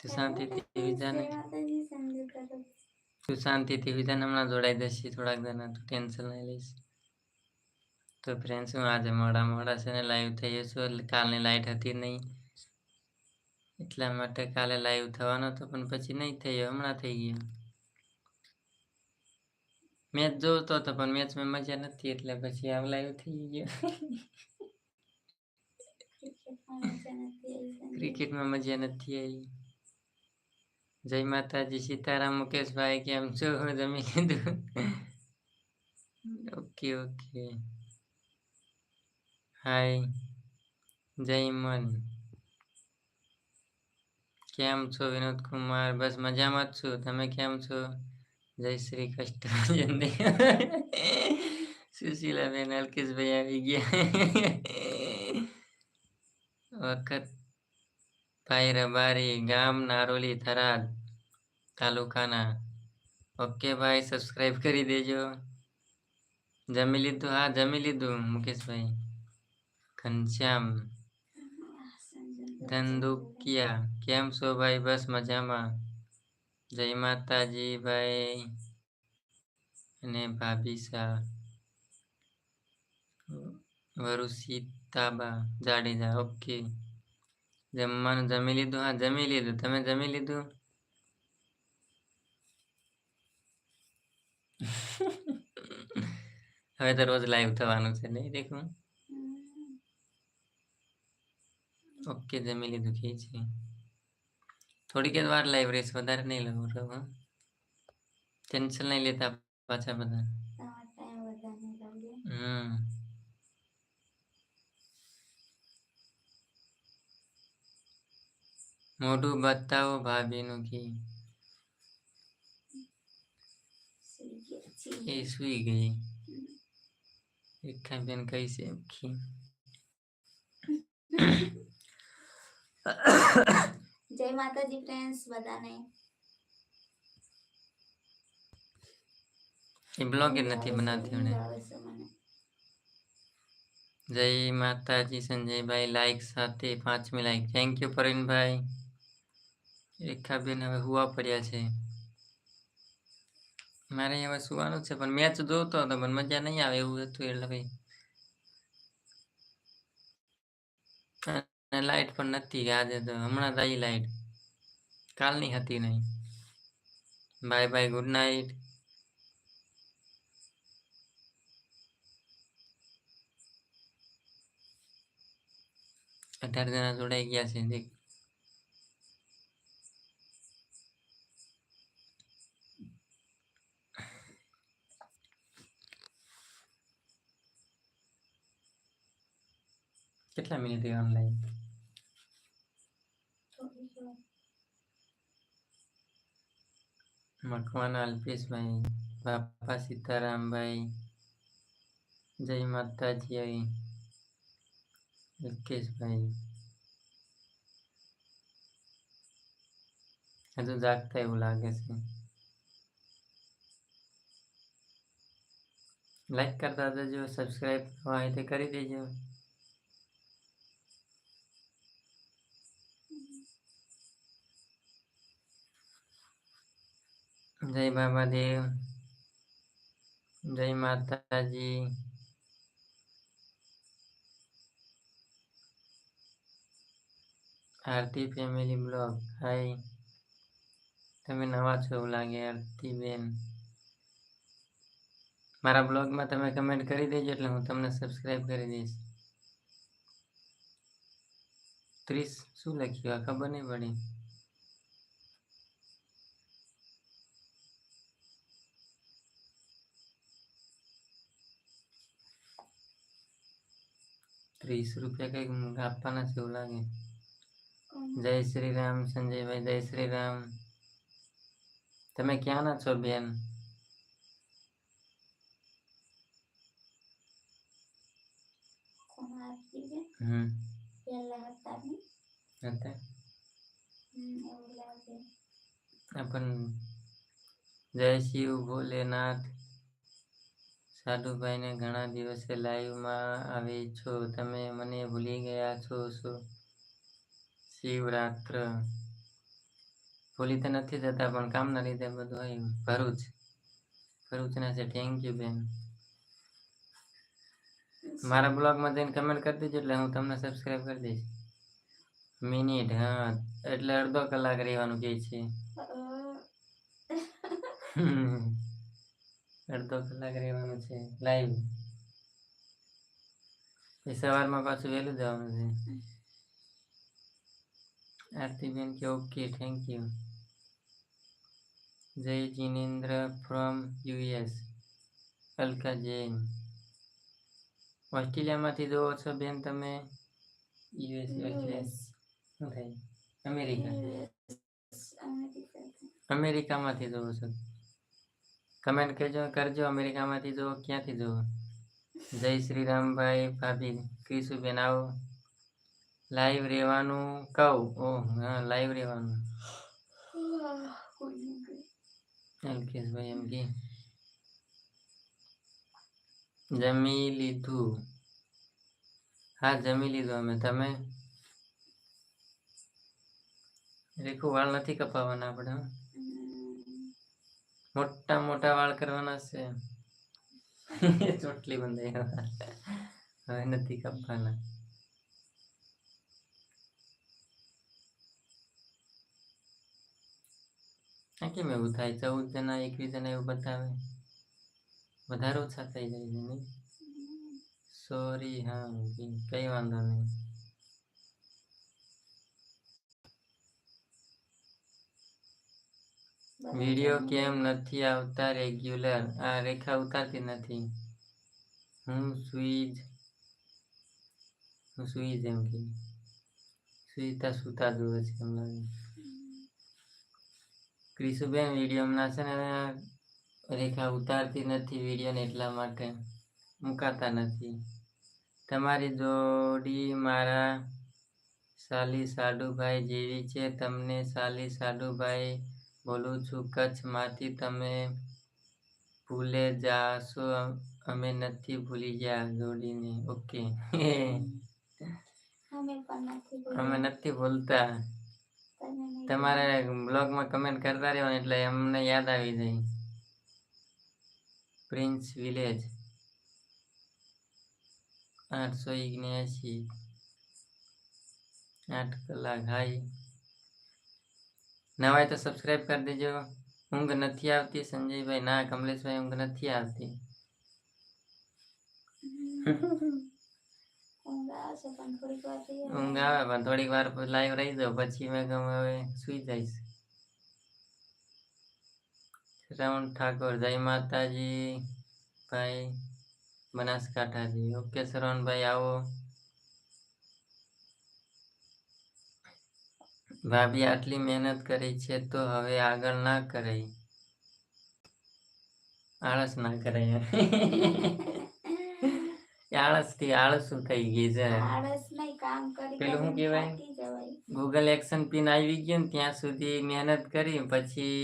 તું શાંતિથી કરો તું શાંતિથી હમણાં જોડાઈ દેશે થોડાક દાના તું ટેન્શન નહીં લઈશ. તો ફ્રેન્ડ્સ હું આજે મોડા મોડા છે ને લાઈવ થઈ છું એટલે કાલની લાઈટ હતી નહીં. એટલા માટે કાલે લાઈવ થવાનો હતો પણ પછી નહીં થયો હમણાં થઈ ગયો. મેચ જોતો હતો પણ મેચમાં મજા નથી એટલે પછી આમ લાઈવ થઈ ગયો. ક્રિકેટમાં મજા નથી આવી. જય માતાજી સીતારામ મુકેશભાઈ કેમ છો? જમી લીધું ઓકે ઓકે. હાય. જય મન. કેમ છો વિનોદ કુમાર? બસ મજામાં જ છું. તમે કેમ છો? જય શ્રી કૃષ્ણ. સુશીલાબેન અલ્કેશભાઈ આવી ગયા. વખત ભાઈ રબારી ગામ નારોલી થરાદ તાલુકાના. ઓકે ભાઈ સબસ્ક્રાઇબ કરી દેજો. જમી લીધું? હા, જમી લીધું, મુકેશભાઈ. ઘનશ્યામ. ધંધુકિયા કેમ છો ભાઈ? બસ મજામાં. જય માતાજી ભાઈ. અને ભાભી શાહ. વરુસિતાબા જાડેજા ઓકે જમવાનું જમી લીધું? હા જમી લીધું. તમે જમી લીધું? હવે તો રોજ લાઈવ થવાનું છે નહીં દેખું? ઓકે જમી લીધું. કે છે. થોડીક જ વાર લાઈવ રહીશ વધારે નહીં લઉં રહું ટેન્શન નહીં લેતા પાછા બધા. હમ. મોઢું બતાવો ભાભીનું કે. એ સુઈ ગઈ. રેખાબેન કઈ છે આખી જય માતાજી ફ્રેન્ડ્સ બધાને. એ બ્લોગ નથી બનાવતી મને. જય માતાજી સંજયભાઈ લાઈક સાથે પાંચમી લાઈક થેન્ક યુ પ્રવીણભાઈ રેખાબેન હવે હુવા પડ્યા છે. મારે હવે સુવાનું છે, પણ મેચ જોતો હતો, પણ મજા નહીં આવે એવું હતું એટલે ભાઈ લાઈટ પણ નથી આજે તો, હમણાં રહી લાઈટ કાલની હતી નહીં. બાય બાય ગુડ નાઇટ અઢાર જણા જોડાઈ ગયા છે કેટલા મિનિટ ઓનલાઈન થોડીક વાર. મકવાના અલ્પેશભાઈ બાપા સીતારામભાઈ જય માતાજી અલ્કેશભાઈ હજુ જાગતા એવું લાગે છે લાઈક કરતા જજો સબસ્ક્રાઈબ હોય તે કરી દેજો જય બાબા દેવ જય માતાજી. Aarti family blog. હાય. તમે નવા છો એવું લાગે આરતી બેન મારા બ્લોગમાં તમે કમેન્ટ કરી દેજો એટલે હું તમને સબસ્ક્રાઈબ કરી દઈશ. ત્રીસ શું લખ્યું? આ ખબર નહીં પડી. ત્રીસ રૂપિયા કંઈક આપવાના છે એવું લાગે. જય શ્રી રામ સંજયભાઈ જય શ્રી રામ તમે ક્યાંના છો બેન? કોણ આરતી બેન? હમ. સાધુભાઈને ઘણા દિવસે લાઈવમાં આવી છો. તમે મને ભૂલી ગયા છો શું? શિવરાત્ર. ભૂલી તો નથી થતા પણ કામના લીધે બધું આવ્યું ભરૂચ. ભરૂચના છે. થેન્ક યુ બેન. મારા બ્લોગમાં જઈને કમેન્ટ કરી દેજો એટલે હું તમને સબસ્ક્રાઇબ કરી દઈશ. મિનિટ હા. એટલે અડધો કલાક રહેવાનું કહે છે. અડધો કલાક રહેવાનું છે. લાઈવ. પછી સવારમાં પાછું વહેલું જવાનું છે. આરતીબેન કે ઓકે થેન્ક યુ જય જીનેન્દ્ર ફ્રોમ યુએસ અલકા જૈન. ઓસ્ટ્રેલિયામાંથી જોવો છો બેન તમે? યુએસ એટલે શું થાય? અમેરિકા. અમેરિકામાંથી જોવો છો. કમેન્ટ કરજો કરજો અમેરિકામાંથી જો ક્યાંથી જો જય શ્રી રામભાઈ ભાભી, ક્રિશુબેન આવો. લાઈવ રહેવાનું, કહું? ઓહ, હા લાઈવ રહેવાનું. અલ્કેશભાઈ એમ કે. જમી લીધું. હા, જમી લીધું અમે. તમે? રેખું વાળ નથી કપાવવાના આપણે. મોટા મોટા વાળ કરવાના છે ચોટલી બંધાઈ હવે નથી કાપવાના આ કેમ એવું થાય ચૌદ જણા એકવીસ જણા એવું બતાવે વધારે ઓછા થઈ જાય છે નહીં સોરી હા જી, કઈ વાંધો નહીં વીડિયો કેમ નથી આવતા રેગ્યુલર? આ રેખા ઉતારતી નથી. હું સુઈ હું સુઈજ એમ કે. સુઈતા સુતા જોવે છે એમ લાગે ક્રિશુબેન વીડિયો હમણાં છે ને, રેખા ઉતારતી નથી વીડિયો ને એટલા માટે. મુકાતા નથી. તમારી જોડી મારા સાલી સાડુભાઈ જેવી છે. તમને સાલી સાડુભાઈ બોલું છું કચ્છમાંથી તમે ભૂલે જાશો અમે નથી ભૂલી ગયા જોડીને. ઓકે. અમે નથી ભૂલતા. તમારે બ્લોગમાં કમેન્ટ કરતા રહેવાનું એટલે અમને યાદ આવી જાય. Prince village. આઠસો ઓગણ્યાસી આઠ કલાક. હાઈ નવાય તો સબસ્ક્રાઈબ કરી દેજો ઊંઘ નથી આવતી સંજયભાઈ ના કમલેશભાઈ ઊંઘ નથી આવતી ઊંઘ આવશે પણ થોડીક વાર રહીએ ને. ઊંઘ આવે પણ થોડીક વાર લાઈવ રહી જાઉં પછી મેં કહું હવે સુઈ જઈશ શ્રવણ ઠાકોર જય માતાજી ભાઈ બનાસકાંઠાજી ઓકે શ્રવણભાઈ આવો ભાભી આટલી મહેનત કરી છે તો હવે આગળ ના કરાય. આળસ ના કરે આળસથી આળસું થઈ ગઈ છે? આળસ નહીં કામ કરી પેલું શું કેવાય કહેવાય? ગૂગલ એક્શન પિન આવી ગયું ને ત્યાં સુધી મહેનત કરી પછી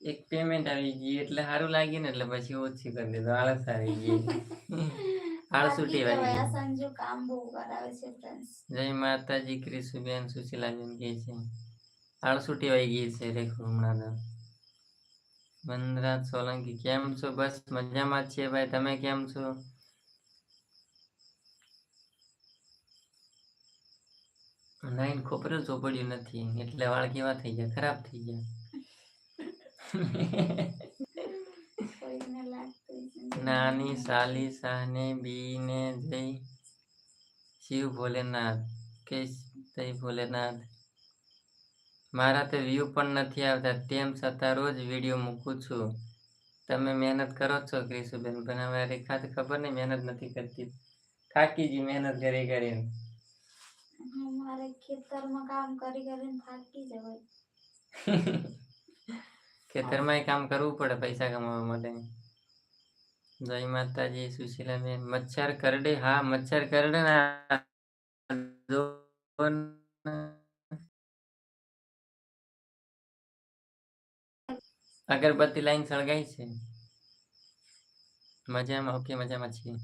એક પેમેન્ટ આવી ગઈ. એટલે સારું લાગ્યું ને એટલે પછી ઓછી કરી દીધું. આળસ આવી ગઈ. આળસુ થાકી ટેવાઈ જવાય. આ ગઈ સંજુ કામ બહુ કરાવે છે ફ્રેન્ડ્સ જય માતાજી ક્રિશુબેન સુશીલાબેન કે છે. આળસુ ટેવાઈ ગઈ છે રેખો હમણાં તો? વનરાજ સોલંકી કેમ છો? બસ મજામાં છીએ ભાઈ. તમે કેમ છો? નાઈન ખોપરેલ ચોપડ્યું નથી. એટલે વાળ કેવા થઈ ગયા? ખરાબ થઈ ગયા કોઈને લાગતું જ નથી. નાની સાલી શાહને બીને જય શિવ ભોલેનાથ કે જય ભોલેનાથ. મારા તો વ્યૂ પણ નથી આવતા તેમ છતાં રોજ વીડિયો મૂકું છું. તમે મહેનત કરો છો ક્રિશુબેન પણ હવે રેખા તો ખબર નહીં મહેનત નથી કરતી. થાકી ગઈ મહેનત કરી કરીને. મારે ખેતરમાં કામ કરી કરીને થાકી જવાય. ખેતરમાં કામ કરવું પડે પૈસા કમાવા માટે. જય માતાજી સુશીલાબેન. મચ્છર કરડે હા મચ્છર કરડે ને. અગરબત્તી લાઈન સળગાઈ છે. મજામાં ઓકે મજામાં છીએ.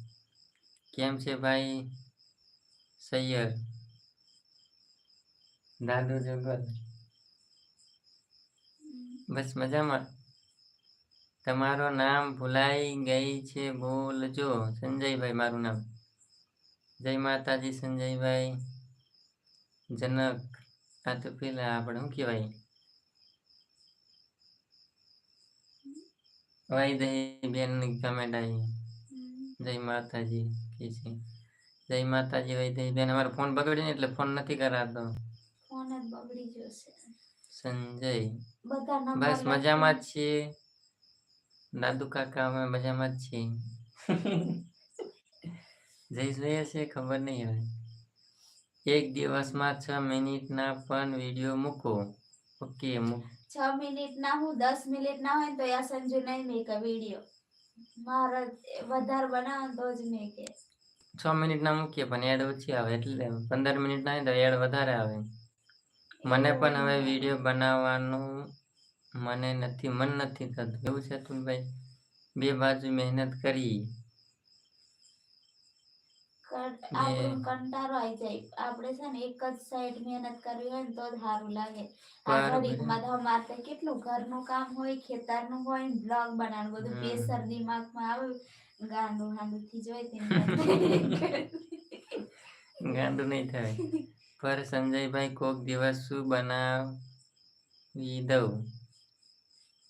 કેમ છે ભાઈ? સૈયર દાદુ જગલ બસ મજામાં. તમારું નામ ભૂલાઈ ગઈ છે, બોલજો. સંજયભાઈ મારું નામ. જય માતાજી સંજયભાઈ. જનક. આ તો પેલા આપણે શું કહેવાય? વાઈદહી બેનની કમેન્ટ આવી. જય માતાજી કે છે. જય માતાજી વૈદહી બેન. અમારો ફોન બગડ્યો ને એટલે ફોન નથી કરાતો. ફોન જ બગડી છે. સંજય બસ મજામાં છીએ. દાદુ કાકા અમે મજામાં છીએ. જઈ જોઈએ છે ખબર નહીં હવે. એક દિવસમાં છ મિનિટના પણ વીડિયો મૂકો. ઓકે છ મિનિટ ના હું દસ મિનિટ ના હોય તો યા સંજુ નહીં મેકે વીડિયો. મારે વધારે બનાવો તો જ મેકે. છ મિનિટના મૂકીએ પણ એડ ઓછી આવે. એટલે પંદર મિનિટ ના તો એડ વધારે આવે. મને પણ હવે વીડિયો બનાવવાનું મને નથી મન નથી થતું. એવું છે તુલભાઈ બે બાજુ મહેનત કરી. કંટાળો આવી જાય. આપણે છે ને એક જ સાઈડ મહેનત કરવી હોય ને તો જ સારું લાગે. આ ઘડીકમાં તો અમારે કેટલું ઘરનું કામ હોય ખેતરનું હોય ને બ્લોગ બનાવવાનું બધું પ્રેશર દિમાગમાં આવે. ગાંડું હાંડું થી જોઈ ગાંડું નહીં થાય. પર સંજયભાઈ કોક દિવસ શું બનાવી દઉં?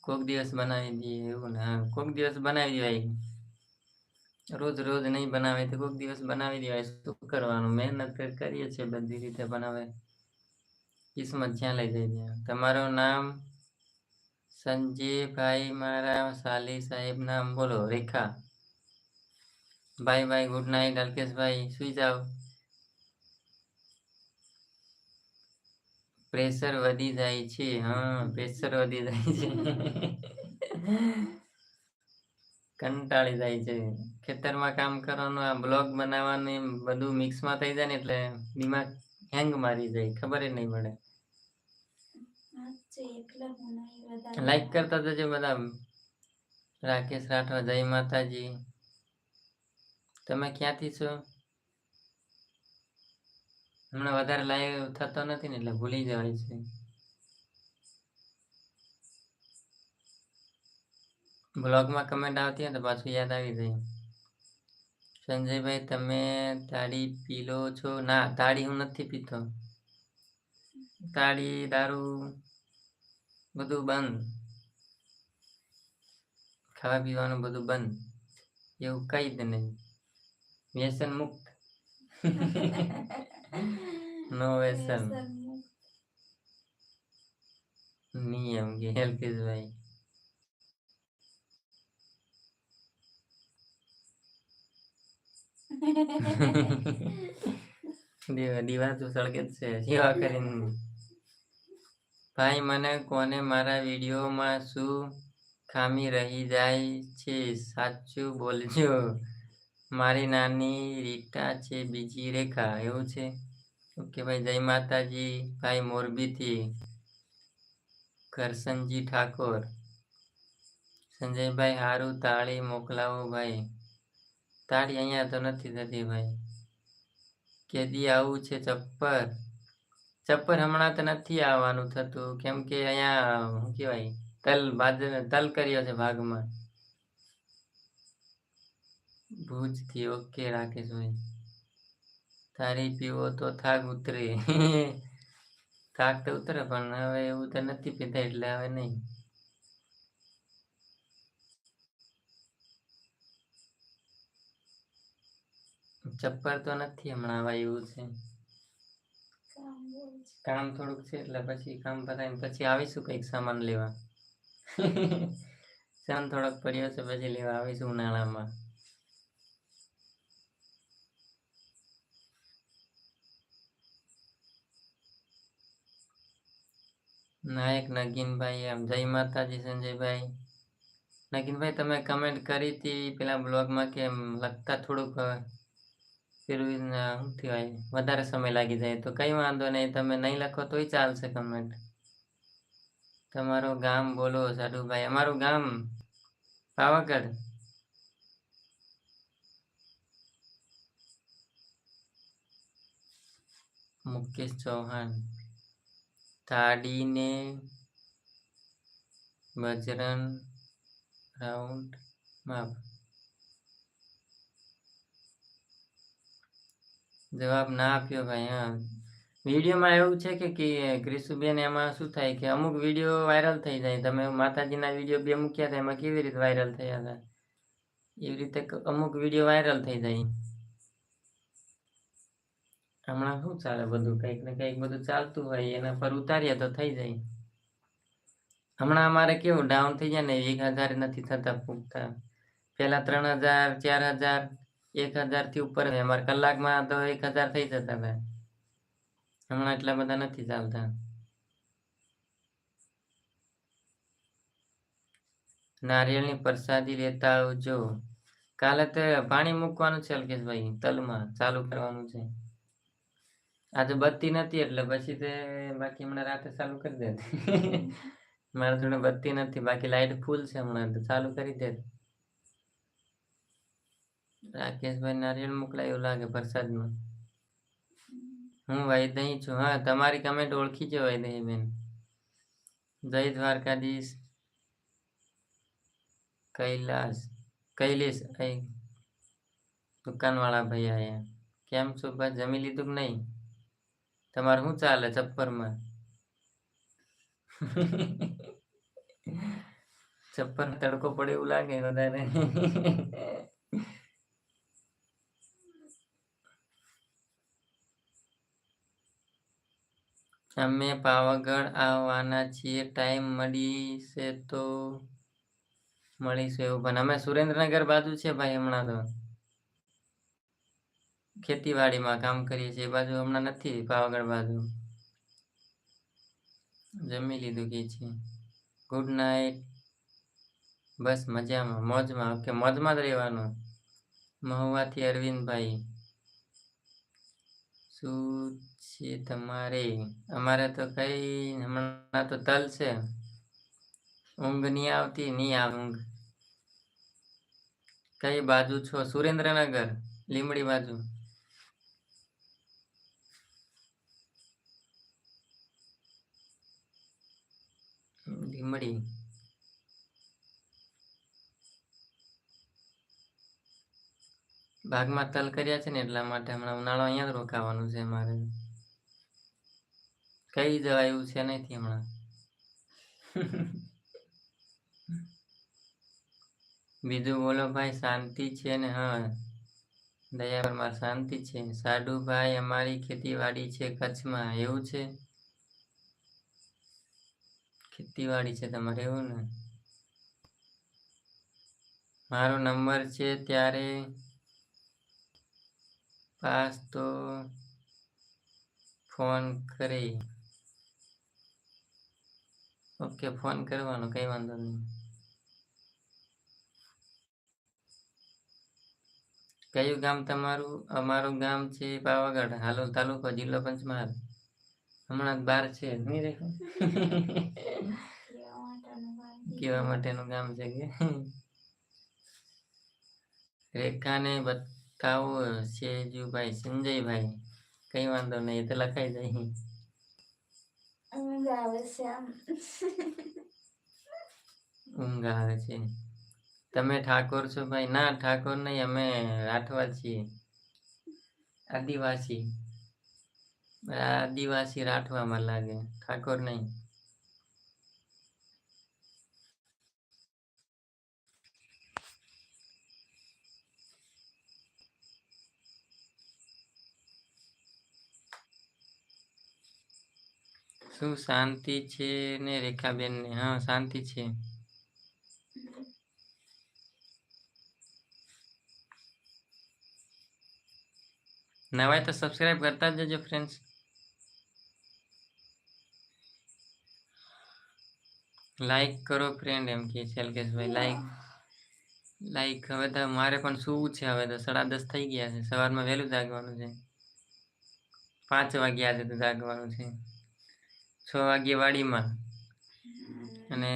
કોક દિવસ બનાવી દઈએ એવું ને કોક દિવસ બનાવી દેવાય. રોજ રોજ નહીં બનાવે તો કોક દિવસ બનાવી દેવાય. શું કરવાનું? મહેનત કરીએ છીએ બધી રીતે બનાવે કિસ્મત જ્યાં લઈ જાય ત્યાં. તમારું નામ? સંજયભાઈ મારા સાલી સાહેબ નામ બોલો, Rekha. Bye bye good night, Alkeshbhai. સુઈ જાઓ. પ્રેશર વધી જાય છે. હા પ્રેશર વધી જાય છે. કંટાળી જાય છે. ખેતરમાં કામ કરવાનું આ બ્લોગ બનાવવાનું એમ બધું મિક્સમાં થઈ જાય ને એટલે દિમાગ હેંગ મારી જાય. ખબર જ નહીં પડે. લાઈક કરતા જજો બધા. રાકેશ રાઠવા જય માતાજી. તમે ક્યાંથી છો? હમણાં વધારે લાઈવ થતો નથી ને, એટલે ભૂલી જવાય છે. બ્લોગમાં કમેન્ટ આવતી હોય તો પાછું યાદ આવી જાય. સંજયભાઈ, તમે તાળી પી લો છો? ના તાળી હું નથી પીતો. તાળી દારૂ, બધું બંધ. ખાવા પીવાનું બધું બંધ. એવું કઈ જ નહીં. વ્યસન મુક્ત. નો વ્યસન વ્યસન નિયમ કે હેલ્કેશભાઈ દીવા દીવા તો સળગે છે સેવા કરીને ભાઈ મને કોને મારા વિડીયોમાં શું ખામી રહી જાય છે સાચું બોલજો મારી નાની રીટા છે બીજી રેખા એવું છે ઓકે ભાઈ, જય માતાજી, ભાઈ મોરબીથી, કરસનજી ઠાકોર, સંજયભાઈ હારું, તાળી મોકલાવો ભાઈ. તાળી અહીંયા તો નથી થતી ભાઈ. કેદી આવું છે ચપ્પર? ચપ્પર હમણાં તો નથી આવવાનું થતું. કેમ કે અહીંયા, શું કહેવાય, તલ બાદ, તલ કર્યો છે ભાગમાં. ભૂજથી ઓકે રાકેશભાઈ તારી પીવો તો થાક ઉતરે. થાક તો ઉતરે પણ હવે એવું તો નથી પીતા એટલે હવે નહીં. ચપ્પર તો નથી હમણાં હવે એવું છે. કામ છે. કામ થોડુંક છે એટલે પછી કામ પતાવીને પછી આવીશું કંઈક સામાન લેવા. સામાન થોડોક પડ્યો છે પછી લેવા આવીશું ઉનાળામાં. નાયક નગીનભાઈ એમ. જય માતાજી, સંજયભાઈ. નગીનભાઈ, તમે કમેન્ટ કરી હતી પેલા બ્લોગમાં કે લખતા થોડુંક શું કહેવાય, વધારે સમય લાગી જાય. તો કઈ વાંધો નહીં, તમે નહીં લખો તોય ચાલશે કમેન્ટ તમારું ગામ બોલો, સાડુભાઈ. અમારું ગામ પાવાગઢ. મુકેશ ચૌહાણ. તાડીને બજરન રાઉન્ડ માપ. જવાબ ના આપ્યો ભાઈ, હા. વિડીયોમાં એવું છે કે કે એમાં શું થાય કે અમુક વીડિયો વાયરલ થઈ જાય. તમે માતાજીના વીડિયો બે મૂક્યા હતા, એમાં કેવી રીતે વાયરલ થયા હતા? એવી રીતે અમુક વીડિયો વાયરલ થઈ જાય. હમણાં શું ચાલે બધું? કંઈક ને કંઈક બધું ચાલતું હોય, એના પર ઉતારીએ તો થઈ જાય. હમણાં અમારે કેવું ડાઉન થઈ જાય ને એક હજાર નથી થતા પૂગતા પેલા ત્રણ હજાર, ચાર હજાર, એક હજારથી ઉપર. અમારે કલાકમાં તો એક હજાર થઈ જતા હતા. હમણાં એટલા બધા નથી ચાલતા. નારિયેળની પ્રસાદી લેતા આવજો. કાલે તો પાણી મૂકવાનું છે અલ્કેશભાઈ, તલમાં, ચાલુ કરવાનું છે. આજે બત્તી નથી એટલે પછી તે બાકી હમણાં રાતે ચાલુ કરી દે. મારા જોડે બત્તી નથી બાકી લાઈટ ફૂલ છે હમણાં તો ચાલુ કરી દે. રાકેશભાઈ નારિયેળ મોકલાય એવું લાગે પ્રસાદમાં. હું વૈદહી છું. હા તમારી કમેન્ટ ઓળખી છે વૈદહી બેન જય દ્વારકાધીશ. કૈલાસ કૈલેશ દુકાનવાળા ભાઈ આયા. કેમ છો ભાઈ? જમી લીધું કે નહીં? તમારે શું ચાલે છપ્પરમાં ચપ્પર તડકો પડે એવું લાગે વધારે. અમે પાવાગઢ આવવાના છીએ, ટાઈમ મળીશે તો મળીશું એવું પણ. અમે સુરેન્દ્રનગર બાજુ છે ભાઈ હમણાં તો. ખેતીવાડીમાં કામ કરીએ છીએ. એ બાજુ હમણાં નથી, પાવાગઢ બાજુ. જમી લીધું કે છે. ગુડ નાઇટ બસ મજામાં. મોજમાં. ઓકે, મોજમાં જ રહેવાનું. મહુવાથી અરવિંદભાઈ. શું છે તમારે? અમારે તો કઈ હમણાં તો તલ છે. ઊંઘ નહીં આવતી, નહીં આવે ઊંઘ. કઈ બાજુ છો? સુરેન્દ્રનગર લીમડી બાજુ. લીમડી ભાગમાં તલ કર્યા છે ને એટલા માટે હમણાં ઉનાળો અહીંયા જ રોકાવાનું છે મારે. કઈ જવાય એવું છે નથી હમણાં. બીજું બોલો ભાઈ, શાંતિ છે ને? હા. દયા પરમાર શાંતિ છે. સાડુભાઈ, અમારી ખેતીવાડી છે કચ્છમાં. એવું છે? ખેતીવાડી છે તમારે, એવું ને? મારો નંબર છે ત્યારે પાસ તો ફોન કરી. ઓકે, ફોન કરવાનો, કઈ વાંધો નહીં. કયું ગામ તમારું? અમારું ગામ છે પાવાગઢ, હાલો, તાલુકો, જિલ્લો પંચમહાલ. હમણાં જ બાર છે નહીં રેખા કેવા માટેનું કામ. ગામ છે કે? રેખાને બતાવો શેજુભાઈ સંજયભાઈ. કઈ વાંધો નહીં એ તો લખાઈ જાય. ઊંઘ આવે છે ઊંઘ આવે છે. તમે ઠાકોર છો ભાઈ? ના ઠાકોર નહીં અમે રાઠવા છીએ. આદિવાસી. આદિવાસી રાઠવામાં લાગે. ઠાકોર નહીં. શું શાંતિ છે ને રેખાબેન ને? હા, શાંતિ છે. નવાય તો સબસ્ક્રાઇબ કરતા જજો ફ્રેન્ડ્સ લાઈક કરો ફ્રેન્ડ એમ કે છે અલ્કેશભાઈ લાઈક લાઈક હવે તો મારે પણ શું છે હવે તો સાડા દસ થઈ ગયા છે. સવારમાં વહેલું જાગવાનું છે. પાંચ વાગ્યા આજે તો જાગવાનું છે. છ વાગ્યે વાડીમાં. અને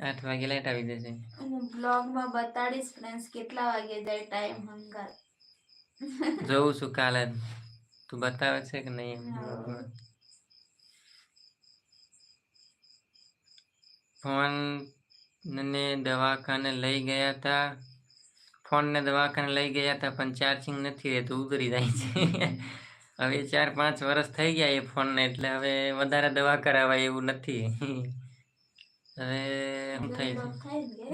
આઠ વાગે લાઈટ આવી જશે. હું બ્લોગમાં બતાડીશ ફ્રેન્ડ્સ કેટલા વાગે જાય ટાઈમ હંગાર જોઉં છું કાલે. તું બતાવે છે કે નહીં એમ હા. blogમાં? ફોન ને દવાખાને લઈ ગયા હતા. ફોનને દવાખાને લઈ ગયા હતા પણ ચાર્જિંગ નથી રહેતું ઉતરી જાય છે. હવે ચાર પાંચ વર્ષ થઈ ગયા એ ફોનને એટલે હવે વધારે દવા કરાવાય એવું નથી. હવે શું થાય? છે.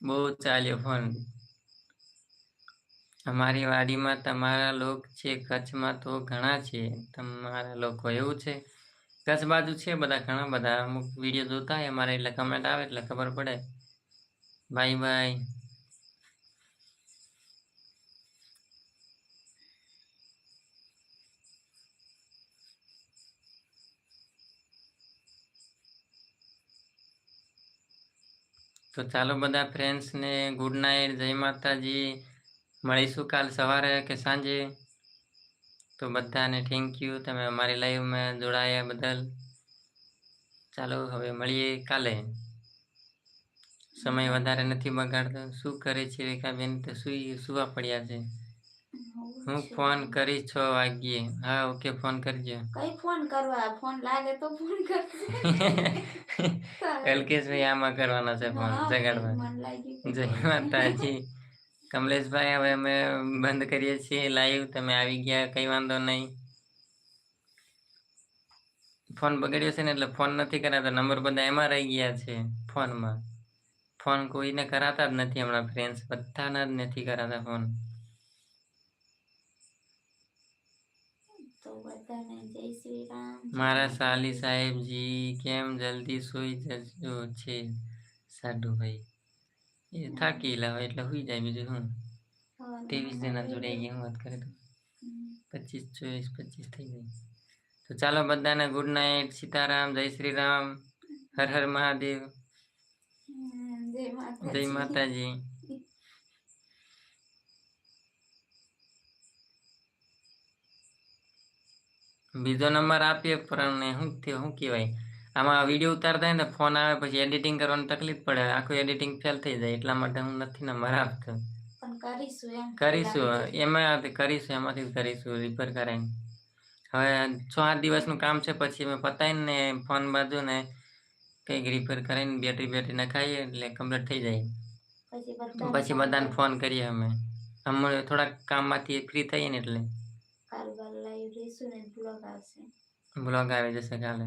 બહુ ચાલ્યો ફોન. અમારી વાડીમાં તમારા લોક છે કચ્છમાં તો ઘણા છે તમારા લોકો એવું છે. કચ્છ બાજુ છે બધા ઘણા બધા. અમુક વીડિયો જોતા હોય અમારે એટલે કમેન્ટ આવે એટલે ખબર પડે. Bye bye. તો ચાલો બધા ફ્રેન્ડ્સને ગુડ નાઇટ જય માતાજી. મળીશું કાલ સવારે કે સાંજે. તો બધાને થેન્ક યુ તમે અમારી લાઈવમાં જોડાયા બદલ. ચાલો હવે મળીએ કાલે. સમય વધારે નથી બગાડતો. શું કરે છે રેખાબેન? તો સુઈ સુવા પડ્યા છે. હું ફોન કરીશ છ વાગ્યે. હા ઓકે ફોન કરજો. કઈ ફોન કરવા? ફોન લાગે તો ફોન કરશે કલ્કેશભાઈ આમાં કરવાના છે ફોન જગાડવા. જય માતાજી. કમલેશભાઈ હવે અમે બંધ કરીએ છીએ લાઈવ તમે આવી ગયા કઈ વાંધો નહીં. ફોન બગડ્યો છે ને એટલે ફોન નથી કરાતો. નંબર બધા એમાં રહી ગયા છે ફોનમાં. ફોન કોઈને કરાતા જ નથી હમણાં ફ્રેન્ડ્સ બધાના જ નથી કરાતા ફોન. મારા સાલી સાહેબજી કેમ જલ્દી સુઈ જજો છે? સાડુભાઈ. એ થાકેલા હોય એટલે સુઈ જાય બીજું શું હવારમાં ત્રેવીસ જણા મને જોડાઈ ગયા હું વાત કરે તો હમ. પચીસ ચોવીસ પચીસ થઈ ગઈ તો ચાલો બધાને ગુડ નાઇટ સીતારામ જય શ્રી રામ હર હર મહાદેવ હમ, જય માતાજી જય માતાજી બીજો નંબર આપીએ પણ શું થયું શું કહેવાય આમાં વીડિયો ઉતારતા ને ફોન આવે પછી એડિટિંગ કરવાની તકલીફ પડે. આખું એડિટિંગ ફેલ થઈ જાય એટલા માટે હું નથી નંબર આપતો પણ કરીશું એમ. કરીશું એમાં કરીશું એમાંથી કરીશું રિપેર કરાવીને. હવે છ આઠ દિવસનું કામ છે પછી અમે પતાવીને ને ફોન બાજુ ને કંઈક રિપેર કરાવીને બેટરી બેટરી નખાઈએ એટલે કમ્પ્લીટ થઈ જાય. પછી બધાને ફોન કરીએ. અમે. હમણાં થોડાક કામમાંથી ફ્રી થઈએ ને એટલે. ને બ્લોગ આવી જશે કાલે.